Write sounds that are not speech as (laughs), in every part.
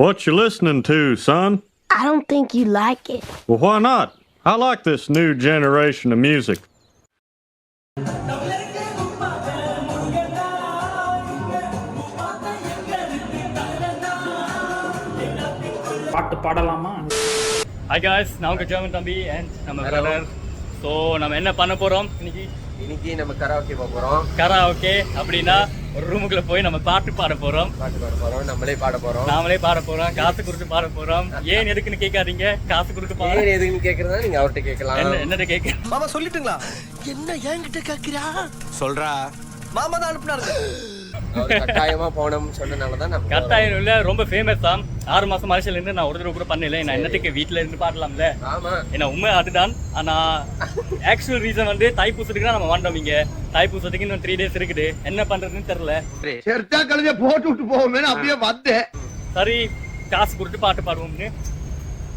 What you listening to, son? I don't think you like it. Well, why not? I like this new generation of music. பாட்டு பாடலாமா hi guys நான் உங்கள் German தம்பி and நம்ம brother so நம்ம என்ன பண்ண போகிறோம் இன்னைக்கு இன்னைக்கு நம்ம கராோகே போறோம். கரா ஓகே அப்படின்னா ஒரு ரூமுக்குள்ள போய் நம்ம பாட்டு பாட போகிறோம் பாட்டு பாட போறோம். நம்மளே பாட போறோம். நாமளே பாட போகிறோம் காசு கொடுத்து பாட போகிறோம் ஏன் எதுக்குன்னு கேட்காதீங்க. காசு கொடுத்து பாட ஏன் எதுக்குன்னு கேக்குறதா நீங்க அவர்கிட்ட கேட்கலாம். என்ன என்னட்ட கேட்க மாமா சொல்லிட்டுங்களா? என்ன என்கிட்ட கேக்குறா? சொல்றா. மாமா தான் அனுப்புனாருங்க அவர் கட்டாயமா போனோம்னு சொன்னனாலதான் நம்ம போறோம். கத்தாயம் இல்ல ரொம்ப ஃபேமஸ் தான் ஆறு மாசம் மலேசியால இருந்து நான் ஒரு தடவை கூட பண்ணல. நான் என்னத்துக்கு வீட்ல இருந்து பாடலாம்ல? ஆமா. ஏன்னா உண்மை அதுதான். ஆனா ஆக்சுவல் ரீசன் வந்து தைப்பூசத்துக்கு தான் நம்ம வந்தோம் இங்க. தைப்பூசத்துக்கு இன்னும் த்ரீ டேஸ் இருக்குது. என்ன பண்றதுன்னு தெரியல. செருத்தா கழுதைய போட்டு விட்டு போவோமே அப்படியே வந்தேன் சரி காசு கொடுத்து பாட்டு பாடுவோம்னு.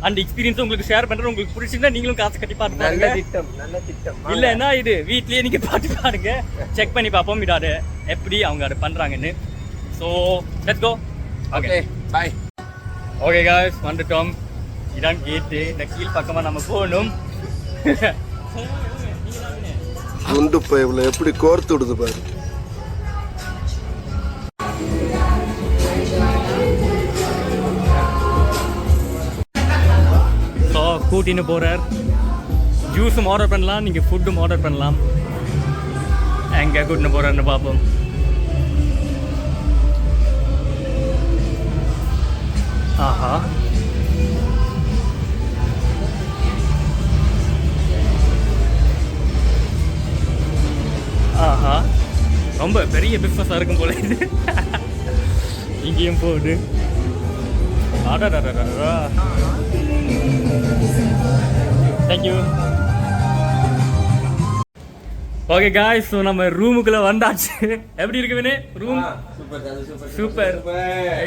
அந்த எக்ஸ்பீரியன்ஸ் உங்களுக்கு ஷேர் பண்றேன். உங்களுக்கு பிடிச்சிருந்தா நீங்களும் காசு கட்டி பாட்டு நல்ல பாருங்க திட்டம் நல்ல திட்டம். இல்லைன்னா இது வீட்லயே நீங்க பாட்டு பாடுங்க. செக் பண்ணி பார்ப்போம் இதாடு எப்படி அவங்க அதை பண்றாங்கன்னு. So let's go okay okay bye okay guys வந்துட்டோம். இதான் கேட்டு இந்த கீழ் பக்கமா நம்ம போகணும். குண்டு பைப்ல எப்படி கோர்த்து விடுது பாரு. கூட்டின்னு போகிறார் ஜூஸும் ஆர்டர் பண்ணலாம் நீங்கள் ஃபுட்டும் ஆர்டர் பண்ணலாம். எங்கே கூட்டின்னு போகிறார்னு பார்ப்போம். ஆஹா. ஆஹா. ரொம்ப பெரிய பிஸ்னஸாக இருக்கும் போல இது. இங்கேயும் போகுது. அடடடடடா thank you okay guys so நம்ம ரூமுக்குள்ள வந்தாச்சு. எப்படி இருக்கு வினே? ரூம் சூப்பர்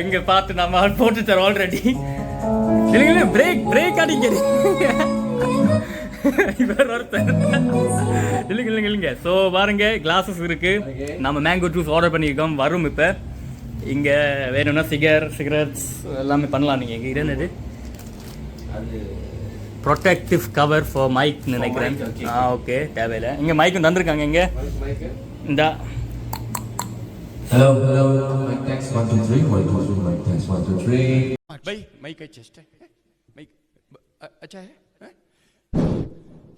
இங்க பார்த்து நம்ம போட்டு தரோம் ஆல்ரெடி இல்லைங்க பிரேக் பிரேக் அடிங்க இவர் ஒருத்தர். இல்லைங்க இல்லைங்க இல்லைங்க ஸோ பாருங்க கிளாஸஸ் இருக்கு. நம்ம மேங்கோ ஜூஸ் ஆர்டர் பண்ணியிருக்கோம். வரும் இப்போ. இங்க வேணும்னா சிகர் சிகரெட்ஸ் எல்லாமே பண்ணலாம் நீங்க. இங்க என்னது ப்ரொடெக்டிவ் கவர் ஃபார் மைக் நினைக்கிறேன் ஆ ஓகே தேவையில்லை இங்க மைக்கும் தந்திருக்காங்க இங்க இந்த Hello, hello, mic test one two three. Mic two three. Mic test one two three. भाई मई का चेस्ट है मई अच्छा है हैं?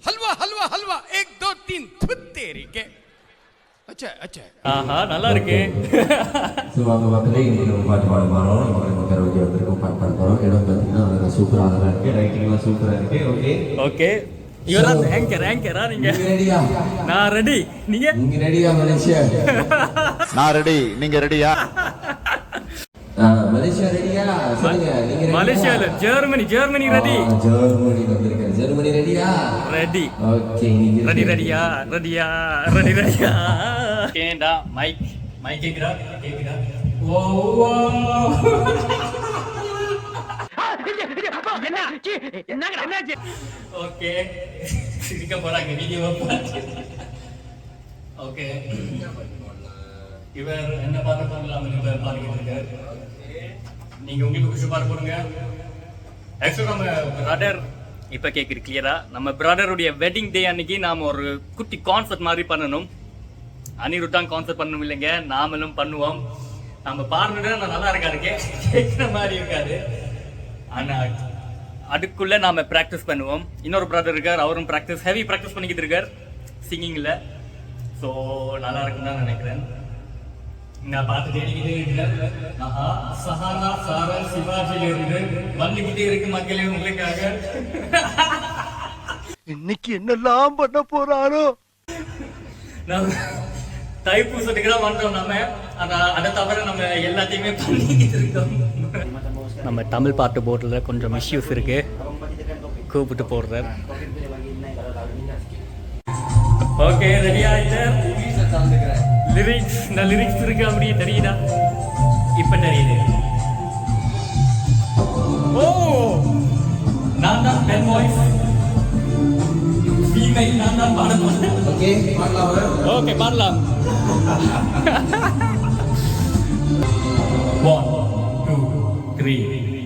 हलवा हलवा हलवा एक दो तीन थुत तेरी के अच्छा अच्छा ஆஹா நல்லா இருக்கு. ஸோ (laughs) அவங்க மக்களே இன்னைக்கு நம்ம பாட்டு பாட போகிறோம் நம்ம நம்ம கரோக்கே வந்திருக்கோம் பாட்டு பாட போகிறோம் இடம் பார்த்தீங்கன்னா நல்லா சூப்பராக தான் இருக்குது ரைட்டிங்லாம் சூப்பராக இருக்குது ஓகே ஓகே. இவரா ஆங்கர் ஆங்கரா நீங்க? நான் ரெடி நீங்க? நீங்கள் ரெடியா மலேசியா நான் ரெடி நீங்க ரெடியா மலேசியா ரெடியா சொல்லுங்க. நீங்க? மலேசியால ஜெர்மனி ஜெர்மனி ரெடி ஆ, ஜெர்மனி வந்திருக்கேன் ஜெர்மனி ரெடியா ரெடி ஓகே நீங்க ரெடி ரெடியா ரெடியா ரெடி ரெடியா கேண்டா மைக் மைக் கேக்குதா? கேக்குதா? Oh okay. சிரிக்க போறாங்க வீடியோ ஓகே. இவர் என்ன இவர் பாடிக்கிட்டு இருக்காரு. நீங்க உங்களுக்கு குஷி ஆக்சுவலாக நம்ம பிரதர் இப்போ கேட்குது கிளியரா நம்ம பிரதருடைய வெட்டிங் டே அன்னைக்கு நாம ஒரு குட்டி கான்சர்ட் மாதிரி பண்ணணும். அனிருத்தான் கான்சர்ட் பண்ணணும் இல்லைங்க. நாமளும் பண்ணுவோம். நம்ம பாடுறது நல்லா இருக்காது கேட்குற மாதிரி இருக்காது. ஆனா அதுக்குள்ள நாம ப்ராக்டிஸ் பண்ணுவோம். இன்னொரு பிரதர் இருக்கார் அவரும் ப்ராக்டிஸ் ஹெவி ப்ராக்டிஸ் பண்ணிக்கிட்டு இருக்கார் சிங்கிங்கில் ஸோ நல்லா இருக்குன்னு தான் நினைக்கிறேன். நான் பார்த்து தேடிக்கிட்டே இருக்கிறேன். ஆஹா சஹானா சாரல் சிவாஜில இருந்து வந்துகிட்டே இருக்கு மக்களே உங்களுக்காக. இன்னைக்கு என்னெல்லாம் பண்ண போறாரோ? நம்ம தைப்பூசத்துக்கு தான் வந்தோம் நம்ம. ஆனா அதை தவிர நம்ம எல்லாத்தையுமே பண்ணிக்கிட்டு இருக்கோம். நம்ம தமிழ் பாட்டு போர்டில் கொஞ்சம் இஷ்யூஸ் இருக்கு. கூப்பிட்டு போடுறார். ஓகே ரெடியா லிரிக்ஸ் இந்த லிரிக்ஸ் இருக்கு அப்படியே தெரியுதா? இப்ப தெரியுது. ஓ நான் தான் பென் வாய்ஸ் நான் தான் பாட போறேன் ஓகே பாடலாமா ஓகே பாடலாம் ஒன் டூ த்ரீ ஐயோ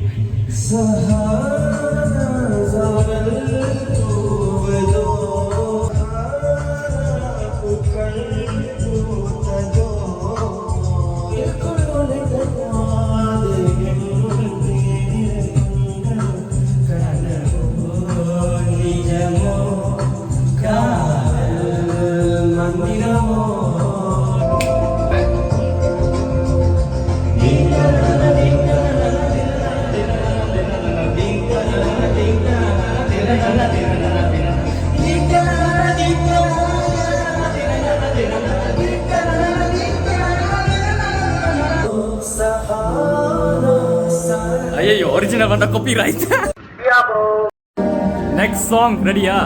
ஒரிஜினல் வந்த காப்பி ரைட் நெக்ஸ்ட் சாங் ரெடியா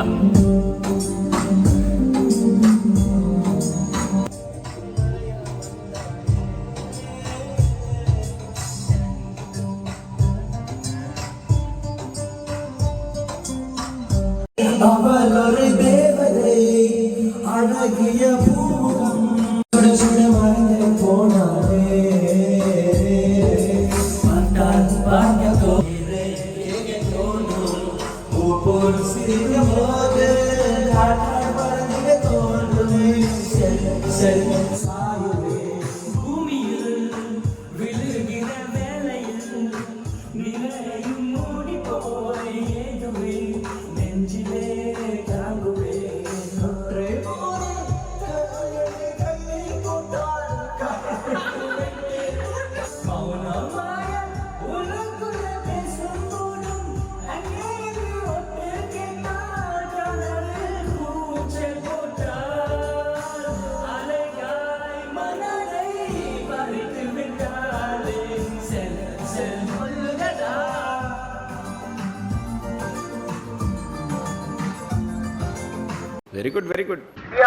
வெரி குட் வெரி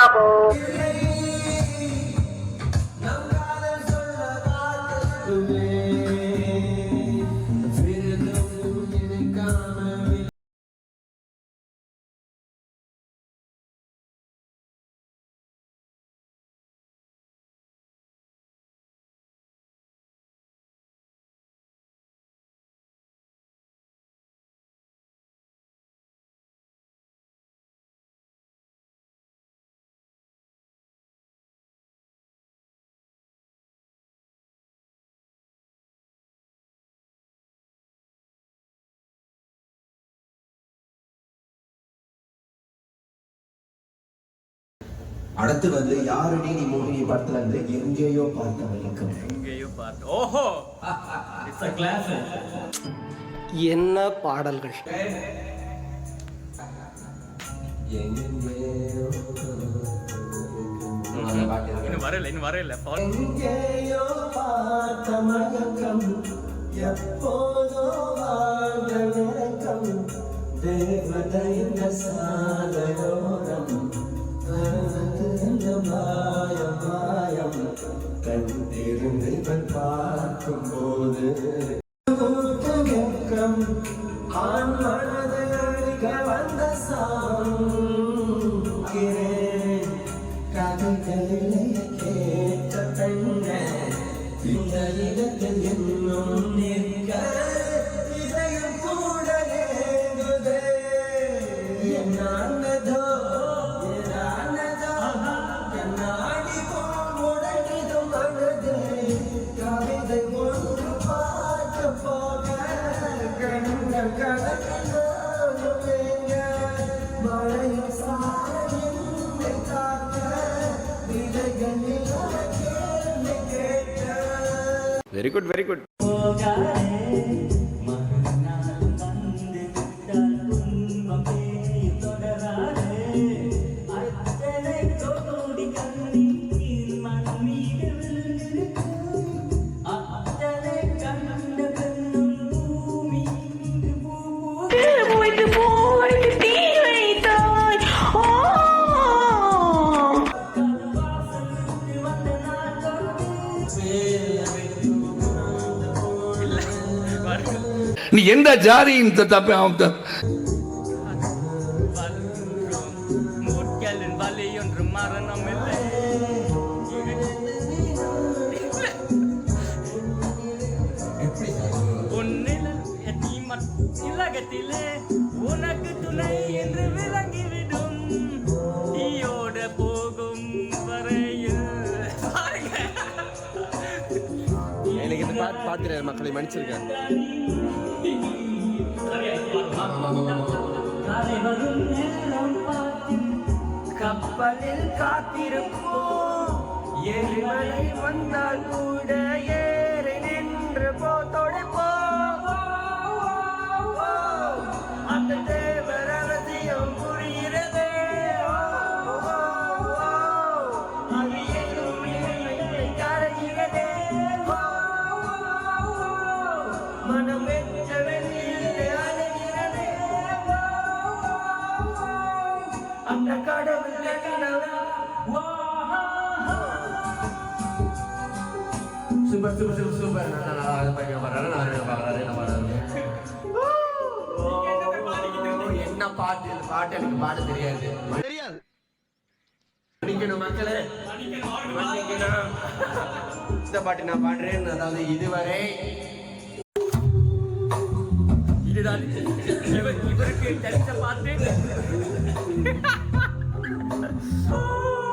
அடுத்து வந்து யாருடி நீ மோகினி படத்துல இருந்து எங்கேயோ பார்த்த வரைக்கும் எங்கேயோ பார்த்து. ஓஹோ! இட்ஸ் அ கிளாஸ் என்ன பாடல்கள்? எங்கேயோ இன்னும் வரல இன்னும் வரல. எங்கேயோ பார்த்த மயக்கம் எப்போதோ வாழ்ந்த மாயம் மாயம் பார்க்கும் போது ஆண் வெரி குட் வெரி குட் போயிட்டு போயிட்டு எந்த ஜாதியின் சொல்லி மன்னிச்சிருக்கேன் கப்பலில் காத்திருக்கும் எரிமலை வந்தால் கூட பாட தெரியாது. இந்த பாட்டு நான் பாடுறேன். அதாவது இதுவரை இதுதான் இவருக்கு தெரிஞ்ச பாட்டு. (laughs)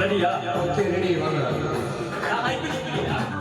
レディー。ッケーーワ。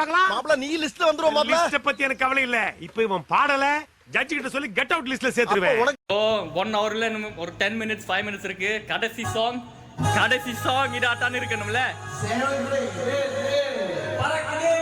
பார்க்கலாம். நீ லிஸ்ட்ல வந்துரும் லிஸ்ட பத்தி எனக்கு கவலை இல்ல. இப்போ இவன் பாடல ஜட்ஜி கிட்ட சொல்லி கெட் அவுட் லிஸ்ட்ல சேர்த்துருவேன். ஓ ஒன் ஹவர்ல நம்ம ஒரு டென் மினிட்ஸ் ஃபைவ் மினிட்ஸ் இருக்கு. கடைசி சாங் கடைசி சாங் இதாட்டான் இருக்கணும்ல. பறக்குதே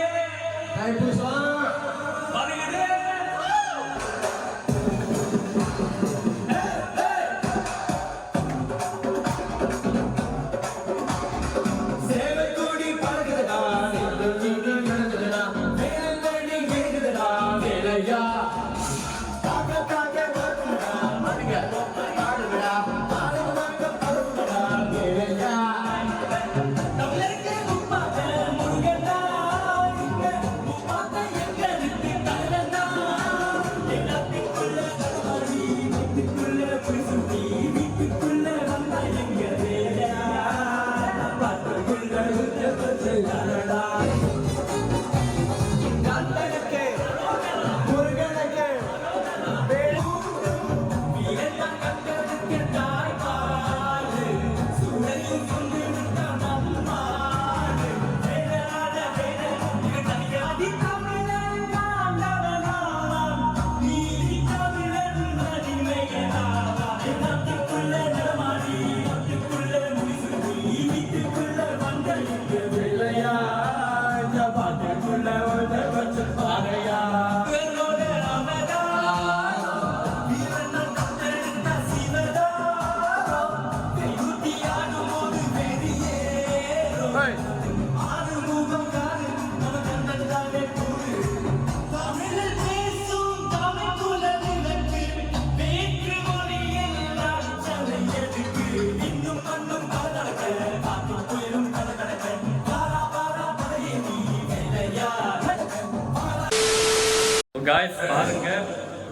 காய்ஸ் பாருங்க.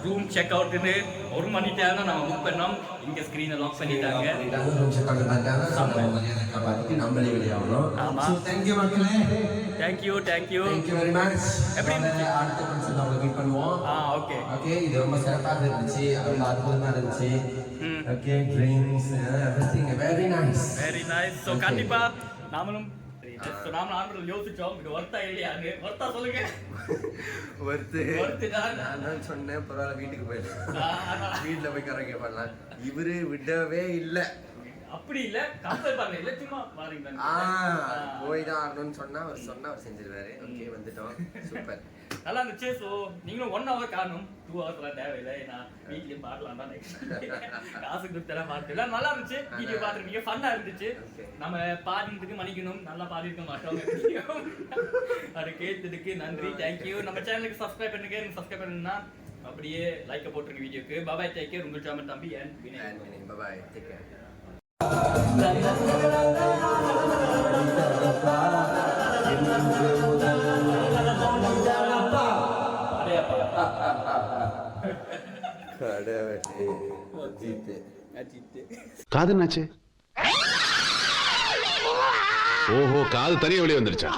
ரூம் செக் அவுட்னு ஒரு மணி டைம் நம்ம புக் பண்ணோம். இங்க ஸ்கிரீனை லாக் பண்ணிட்டாங்க. நம்மளே வெளியாகணும் ஆமா. தேங்க்யூ மக்களே. Thank you thank you thank you very much எப்படி இருந்துச்சு? அடுத்த ஃபங்க்ஷன் நம்ம மீட் பண்ணுவோம். ஆ ஓகே ஓகே இது ரொம்ப சிறப்பாக இருந்துச்சு. ரொம்ப அற்புதமா இருந்துச்சு. ம். Okay everything very nice very nice so கண்டிப்பா நாமளும் நாம ஆண்டு யோசிச்சோம். இது ஒர்த்தா இல்லையான்னு ஒர்த்தா சொல்லுங்க. ஒருத்து நான் தான் சொன்னேன். பரவாயில்ல வீட்டுக்கு அதான். வீட்டுல போய் கரைக்க பண்ணலாம் இவரு விடவே இல்லை. அப்படி இல்ல கம்பேர் பண்ணல இல்ல சும்மா பாருங்க போய் தான் ஆகணும்னு சொன்னா அவர் சொன்னா அவர் செஞ்சிருவாரு. ஓகே வந்துட்டோம். சூப்பர். நல்லா இருந்துச்சு. ஸோ நீங்களும் ஒன் ஹவர் காணும். டூ ஹவர்ஸ்லாம் தேவையில்லை. நான் வீட்லயும் பாடலாம் தான் காசு கொடுத்தெல்லாம் பார்த்துல நல்லா இருந்துச்சு. வீடியோ பார்த்துருக்கீங்க ஃபன்னாக இருந்துச்சு. நம்ம பாடினதுக்கு மன்னிக்கணும். நல்லா பாடிருக்க மாட்டோம். அது கேட்டதுக்கு நன்றி. தேங்க்யூ நம்ம சேனலுக்கு சப்ஸ்கிரைப் பண்ணுங்க. எனக்கு சப்ஸ்கிரைப் பண்ணுன்னா அப்படியே லைக்கை போட்டுருங்க வீடியோக்கு. பாபாய் கேர் உங்கள் சாமன் தம்பி and Vinay. Bye take care காது என்னாச்சு ஓஹோ காது தனியா வெளியே வந்துருச்சா?